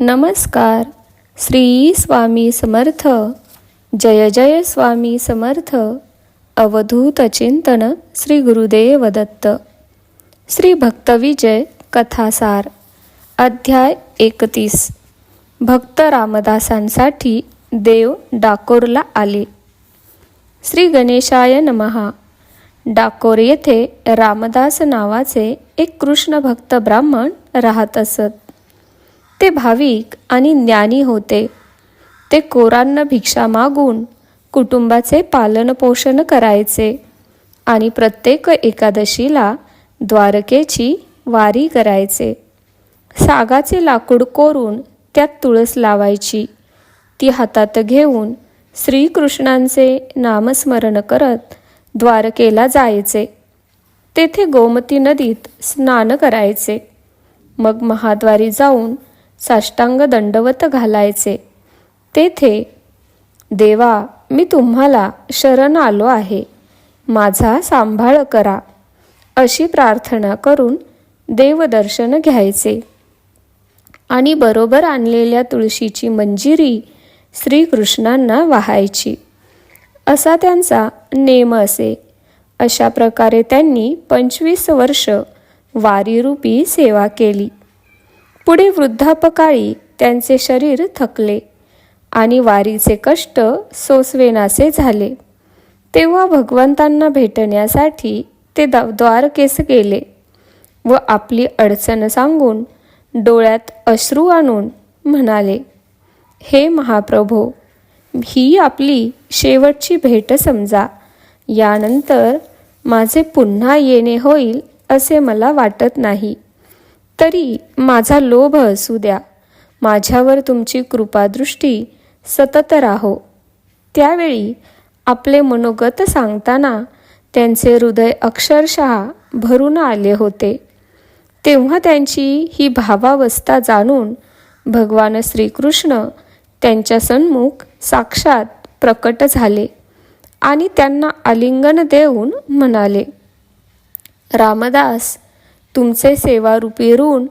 नमस्कार. श्री स्वामी समर्थ. जय जय स्वामी समर्थ. अवधूत चिंतन श्री गुरुदेव दत्त. श्री भक्तविजय कथासार. अध्याय एकतीस. भक्त रामदासांसाठी देव डाकोरला आले. श्री गणेशाय नमहा. डाकोर येथे रामदास नावाचे एक कृष्ण भक्त ब्राह्मण राहत असत. ते भाविक आणि ज्ञानी होते. ते कोरांना भिक्षा मागून कुटुंबाचे पालनपोषण करायचे आणि प्रत्येक एकादशीला द्वारकेची वारी करायचे. सागाचे लाकूड कोरून त्यात तुळस लावायची. ती हातात घेऊन श्रीकृष्णांचे नामस्मरण करत द्वारकेला जायचे. तेथे गोमती नदीत स्नान करायचे. मग महाद्वारी जाऊन साष्टांग दंडवत घालायचे. तेथे देवा मी तुम्हाला शरण आलो आहे. माझा सांभाळ करा. अशी प्रार्थना करून देवदर्शन घ्यायचे. आणि बरोबर आणलेल्या तुळशीची मंजिरी श्रीकृष्णांना वाहायची. असा त्यांचा नेम असे. अशा प्रकारे त्यांनी पंचवीस वर्ष वारीरूपी सेवा केली. पुढे वृद्धापकाळी त्यांचे शरीर थकले आणि वारीचे कष्ट सोसवेनासे झाले. तेव्हा भगवंतांना भेटण्यासाठी ते द्वारकेस गेले व आपली अडचण सांगून डोळ्यात अश्रू आणून म्हणाले हे महाप्रभो ही आपली शेवटची भेट समजा. यानंतर माझे पुन्हा येणे होईल असे मला वाटत नाही. तरी माझा लोभ असू द्या. माझ्यावर तुमची कृपादृष्टी सतत राहो. त्यावेळी आपले मनोगत सांगताना त्यांचे हृदय अक्षरशः भरून आले होते. तेव्हा त्यांची ही भावावस्था जाणून भगवान श्रीकृष्ण त्यांच्या सन्मुख साक्षात प्रकट झाले आणि त्यांना आलिंगन देऊन म्हणाले रामदास तुमचे सेवारूपी ऋण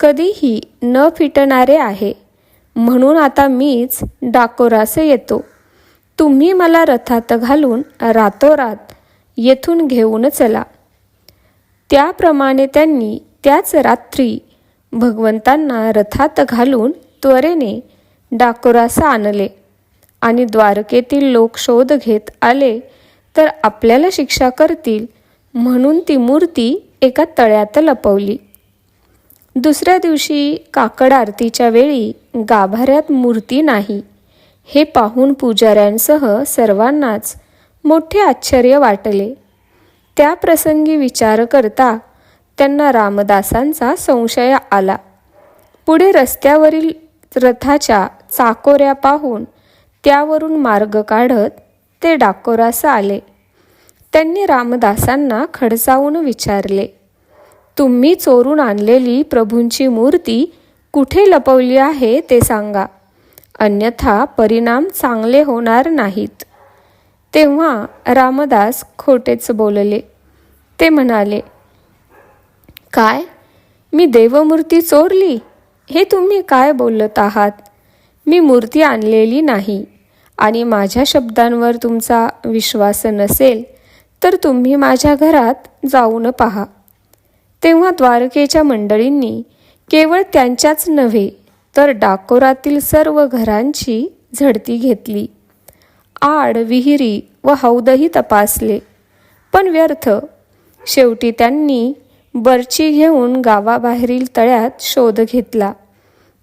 कधीही न फिटणारे आहे. म्हणून आता मीच डाकोरास येतो. तुम्ही मला रथात घालून रातोरात येथून घेऊन चला. त्याप्रमाणे त्यांनी त्याच रात्री भगवंतांना रथात घालून त्वरेने डाकोरास आणले. आणि द्वारकेतील लोक शोध घेत आले तर आपल्याला शिक्षा करतील म्हणून ती मूर्ती एका तळ्यात लपवली. दुसऱ्या दिवशी काकड आरतीच्या वेळी गाभाऱ्यात मूर्ती नाही हे पाहून पुजाऱ्यांसह सर्वांनाच मोठे आश्चर्य वाटले. त्या प्रसंगी विचार करता त्यांना रामदासांचा संशय आला. पुढे रस्त्यावरील रथाच्या चाकोऱ्या पाहून त्यावरून मार्ग काढत ते डाकोरास आले. त्यांनी रामदासांना खडसावून विचारले तुम्ही चोरून आणलेली प्रभूंची मूर्ती कुठे लपवली आहे ते सांगा. अन्यथा परिणाम चांगले होणार नाहीत. तेव्हा रामदास खोटेच बोलले. ते म्हणाले काय? मी देवमूर्ती चोरली? हे तुम्ही काय बोलत आहात? मी मूर्ती आणलेली नाही आणि माझ्या शब्दांवर तुमचा विश्वास नसेल तर तुम्ही माझ्या घरात जाऊन पहा. तेव्हा द्वारकेच्या मंडळींनी केवळ त्यांच्याच नव्हे तर डाकोरातील सर्व घरांची झडती घेतली. आड विहिरी व हौदही तपासले. पण व्यर्थ. शेवटी त्यांनी बर्ची घेऊन गावाबाहेरील तळ्यात शोध घेतला.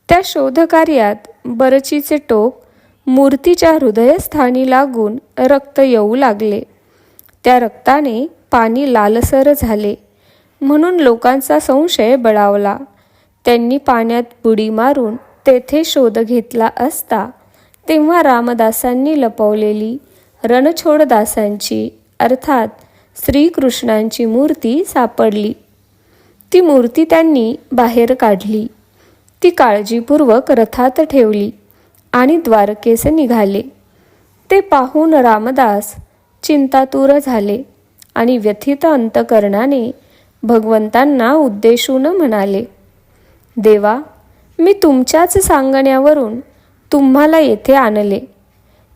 त्या शोधकार्यात बरचीचे टोक मूर्तीच्या हृदयस्थानी लागून रक्त येऊ लागले. त्या रक्ताने पाणी लालसर झाले. म्हणून लोकांचा संशय बळावला. त्यांनी पाण्यात बुडी मारून तेथे शोध घेतला असता तेव्हा रामदासांनी लपवलेली रणछोडदासांची अर्थात श्रीकृष्णांची मूर्ती सापडली. ती मूर्ती त्यांनी बाहेर काढली. ती काळजीपूर्वक रथात ठेवली आणि द्वारकेस निघाले. ते पाहून रामदास चिंतातूर झाले आणि व्यथित अंतकरणाने भगवंतांना उद्देशून म्हणाले देवा मी तुमच्याच सांगण्यावरून तुम्हाला येथे आणले.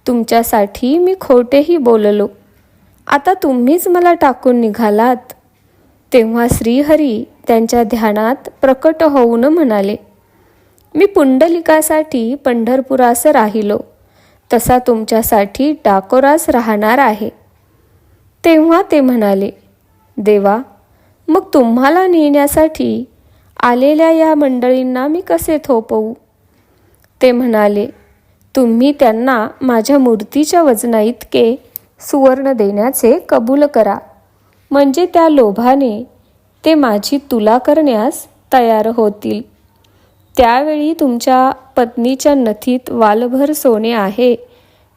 तुमच्यासाठी मी खोटेही बोललो. आता तुम्हीच मला टाकून निघालात. तेव्हा श्रीहरी त्यांच्या ध्यानात प्रकट होऊन म्हणाले मी पुंडलिकासाठी पंढरपुरास राहिलो. तसा तुमच्यासाठी डाकोरास राहणार आहे. तेव्हा ते म्हणाले देवा मग तुम्हाला नेण्यासाठी आलेल्या या मंडळींना मी कसे थोपवू? ते म्हणाले तुम्ही त्यांना माझ्या मूर्तीच्या वजना इतके सुवर्ण देण्याचे कबूल करा. म्हणजे त्या लोभाने ते माझी तुला करण्यास तयार होतील. त्यावेळी तुमच्या पत्नीच्या नथीत वालभर सोने आहे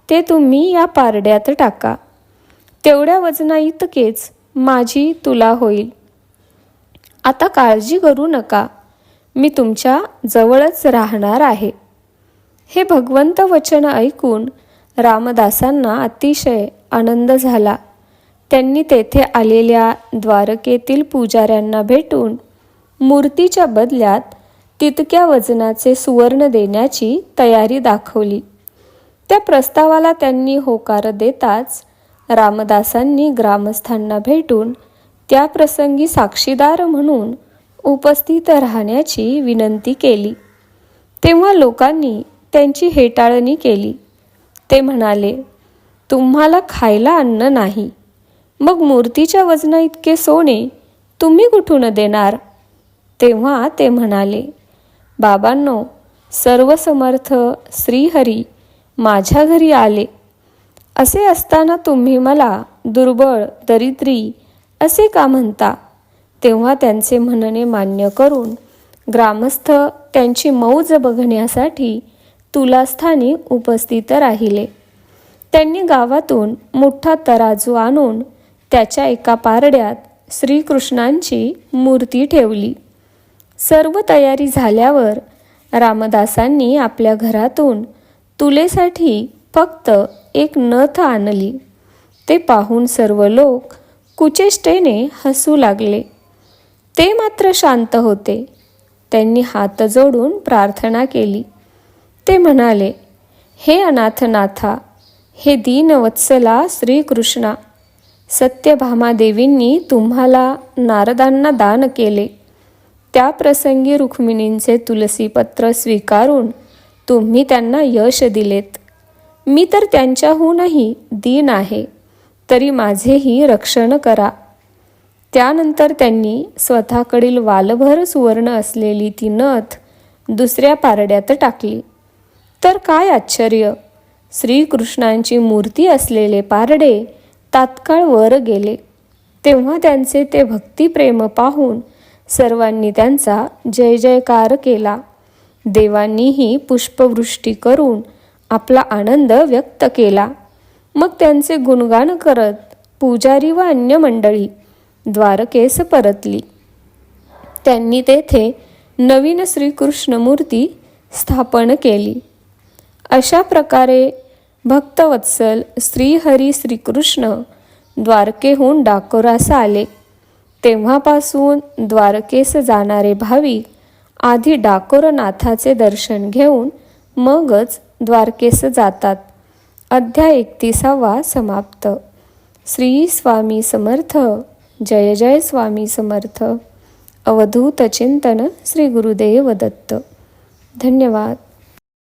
ते तुम्ही या पारड्यात टाका. तेवढ्या वजना इतकेच माझी तुला होईल. आता काळजी करू नका मी तुमच्या जवळच राहणार आहे. हे भगवंत वचन ऐकून रामदासांना अतिशय आनंद झाला. त्यांनी तेथे आलेल्या द्वारकेतील पुजाऱ्यांना भेटून मूर्तीच्या बदल्यात तितक्या वजनाचे सुवर्ण देण्याची तयारी दाखवली. त्या प्रस्तावाला त्यांनी होकार देताच रामदासांनी ग्रामस्थांना भेटून त्या प्रसंगी साक्षीदार म्हणून उपस्थित राहण्याची विनंती केली. तेव्हा लोकांनी त्यांची हेटाळणी केली. ते म्हणाले तुम्हाला खायला अन्न नाही. मग मूर्तीच्या वजना इतके सोने तुम्ही कुठून देणार? तेव्हा ते म्हणाले बाबांनो सर्वसमर्थ श्रीहरी माझ्या घरी आले. असे असताना तुम्ही मला दुर्बळ दरिद्री असे का म्हणता? तेव्हा त्यांचे म्हणणे मान्य करून ग्रामस्थ त्यांची मौज बघण्यासाठी तुलास्थानी उपस्थित राहिले. त्यांनी गावातून मोठा तराजू आणून त्याच्या एका पारड्यात श्रीकृष्णांची मूर्ती ठेवली. सर्व तयारी झाल्यावर रामदासांनी आपल्या घरातून तुलेसाठी फक्त एक नथ आणली. ते पाहून सर्व लोक कुचेष्टेने हसू लागले. ते मात्र शांत होते. त्यांनी हात जोडून प्रार्थना केली. ते म्हणाले हे अनाथनाथा हे दीनवत्सला श्रीकृष्णा सत्यभामादेवींनी तुम्हाला नारदांना दान केले. त्या प्रसंगी रुक्मिणींचे तुलसीपत्र स्वीकारून तुम्ही त्यांना यश दिलेत. मी तर त्यांच्याहूनही दीन आहे तरी माझेही रक्षण करा. त्यानंतर त्यांनी स्वतःकडील वालभर सुवर्ण असलेली ती नथ दुसऱ्या पारड्यात टाकली. तर काय आश्चर्य! श्रीकृष्णांची मूर्ती असलेले पारडे तात्काळ वर गेले. तेव्हा त्यांचे ते भक्तिप्रेम पाहून सर्वांनी त्यांचा जय जयकार केला. देवांनीही पुष्पवृष्टी करून आपला आनंद व्यक्त केला. मग त्यांचे गुणगान करत पुजारी व अन्य मंडळी द्वारकेस परतली. त्यांनी तेथे नवीन श्रीकृष्ण मूर्ती स्थापन केली. अशा प्रकारे भक्तवत्सल श्रीहरी श्रीकृष्ण द्वारकेहून डाकोरास आले. तेव्हापासून द्वारकेस जाणारे भाविक आधी डाकोरनाथाचे दर्शन घेऊन मगच द्वारकेस जातात. अध्याय एकतीसावा समाप्त. श्री स्वामी समर्थ. जय जय स्वामी समर्थ. अवधूत चिंतन श्री गुरुदेव दत्त. धन्यवाद.